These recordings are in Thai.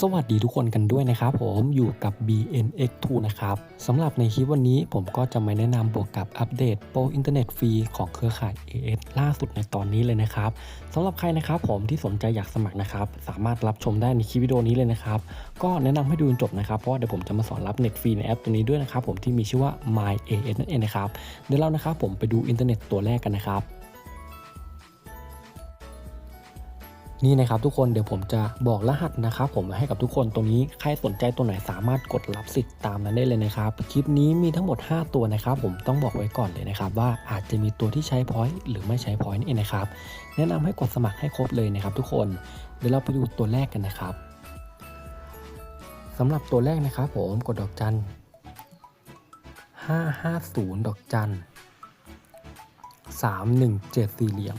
สวัสดีทุกคนกันด้วยนะครับผมอยู่กับ BNX2 นะครับสำหรับในคลิปวันนี้ผมก็จะมาแนะนำบวกกับอัปเดตโปรอินเทอร์เน็ตฟรีของเครือข่าย AS ล่าสุดในตอนนี้เลยนะครับสำหรับใครนะครับผมที่สนใจอยากสมัครนะครับ สามารถรับชมได้ในคลิปวิดีโอนี้เลยนะครับ ก็แนะนำให้ดูจนจบนะครับ เพราะเดี๋ยวผมจะมาสอนรับเน็ตฟรีในแอปตัวนี้ด้วยนะครับผมที่มีชื่อว่า My AS นั่นเองนะครับเดี๋ยวเรานะครับผมไปดูอินเทอร์เน็ตตัวแรกกันนะครับ นี่นะครับทุกคนเดี๋ยวผมจะบอกรหัสนะครับผมให้กับทุกคนตรงนี้ใครสนใจตัวไหนสามารถกดรับสิทธิ์ตามนั้นได้เลยนะครับคลิปนี้มีทั้งหมด 5 ตัวนะครับ ผมต้องบอกไว้ก่อนเลยนะครับว่าอาจจะมีตัวที่ใช้พอยต์หรือไม่ใช้พอยต์นี่เองนะครับแนะนำให้กดสมัครให้ครบเลยนะครับ ทุกคนเดี๋ยวเราไปดูตัวแรกกันนะครับสำหรับตัวแรกนะครับ ผมกดดอกจัน550 ดอกจัน317สี่เหลี่ยม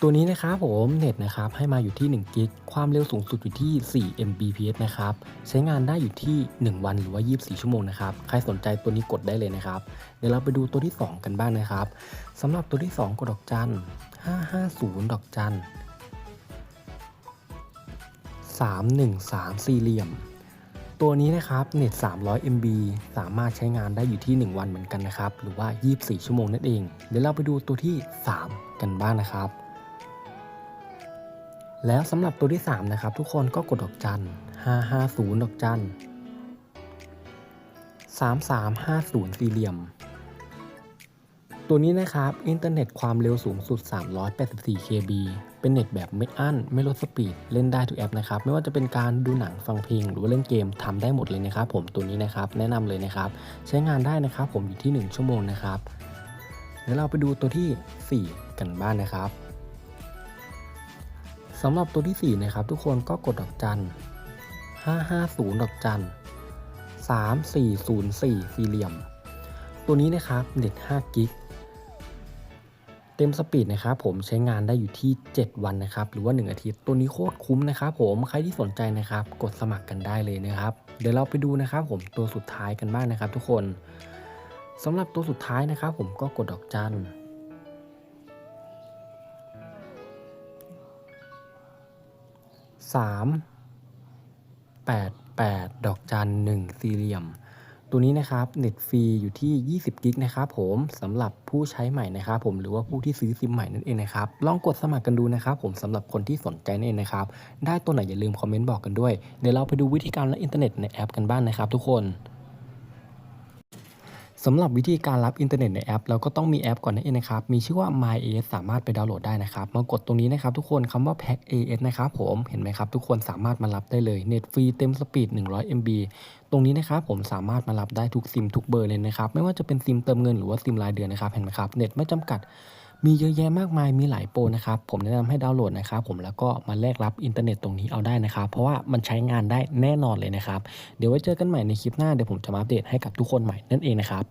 ตัวนี้นะครับผมเน็ตนะครับให้มาอยู่ที่1กิกความเร็วสูงสุดอยู่ที่ 4 Mbps นะครับใช้งานได้อยู่ที่ 1 วันหรือว่า 24 ชั่วโมงนะครับใครสนใจตัวนี้กดได้เลยนะครับ เดี๋ยวเราไปดูตัวที่ 2 กันบ้างนะครับสำหรับตัวที่ 2กดดอกจัน 550 ดอกจัน 313 สี่เหลี่ยม ตัวนี้นะครับเน็ต 300 MB สามารถใช้งานได้อยู่ที่ 1 วันเหมือนกันนะครับหรือว่า 24 ชั่วโมงนั่นเอง เดี๋ยวเราไปดูตัวที่ 3 กันบ้างนะครับ แล้วสำหรับตัวที่ 3 นะครับ ทุกคนก็กดดอกจัน 550 ดอกจัน 3350 สี่เหลี่ยม ตัวนี้นะครับ อินเทอร์เน็ตความเร็วสูงสุด 384 KB เป็นเน็ตแบบไม่อั้น ไม่ลดสปีด เล่นได้ทุกแอปนะครับ ไม่ว่าจะเป็นการดูหนังฟังเพลง หรือว่าเล่นเกมทำได้หมดเลยนะครับ ผมตัวนี้นะครับ แนะนำเลยนะครับ ใช้งานได้นะครับ ผมอยู่ที่ 1 ชั่วโมงนะครับเดี๋ยวเราไปดูตัวที่ 4 กันบ้างนนะครับ สำหรับตัวที่ 4 นะครับ ทุกคนก็กดดอกจัน 550 ดอกจัน 3404 สี่เหลี่ยม ตัวนี้นะครับเน็ต5กิกเต็มสปีดนะครับผมใช้งานได้อยู่ที่ 7 วันนะครับ หรือว่า 1 อาทิตย์ ตัวนี้โคตรคุ้มนะครับผมใครที่สนใจนะครับ กดสมัครกันได้เลยนะครับ เดี๋ยวเราไปดูนะครับผมตัวสุดท้ายกันบ้างนะครับ ทุกคนสำหรับตัวสุดท้ายนะครับ ผมก็กดดอกจัน 3 8 8 ดอกจัน1สี่เหลี่ยม ตัวนี้นะครับเน็ตฟรีอยู่ที่ 20 กิกนะครับผมสำหรับผู้ใช้ใหม่นะครับผมหรือว่าผู้ที่ซื้อซิมใหม่นั่นเองนะครับลองกดสมัครกันดูนะครับผมสำหรับคนที่สนใจนั่นเองนะครับได้ตัวไหนอย่าลืมคอมเมนต์บอกกันด้วยเดี๋ยวเราไปดูวิธีการรับอินเทอร์เน็ตในแอปกันบ้างนะครับทุกคน สำหรับวิธีการรับอินเทอร์เน็ตในแอปเราก็ต้องมีแอปก่อนนั่นเองนะครับ มีชื่อว่า My AS สามารถไปดาวน์โหลดได้นะครับมากดตรงนี้นะครับทุกคนคำว่า Pack AS นะครับผมเห็นไหมครับทุกคนสามารถมารับได้เลยเน็ตฟรีเต็มสปีด 100 MB ตรงนี้นะครับผมสามารถมารับได้ทุกซิมทุกเบอร์เลยนะครับไม่ว่าจะเป็นซิมเติมเงินหรือว่าซิมรายเดือนนะครับเห็นไหมครับเน็ตไม่จำกัด มีเยอะแยะมากมายมีหลายโปรนะครับ ผมแนะนำให้ดาวน์โหลดนะครับผมแล้วก็มาแลกรับอินเทอร์เน็ตตรงนี้เอาได้นะครับ เพราะว่ามันใช้งานได้แน่นอนเลยนะครับ เดี๋ยวไว้เจอกันใหม่ในคลิปหน้าเดี๋ยวผมจะมาอัปเดตให้กับทุกคนใหม่นั่นเองนะครับ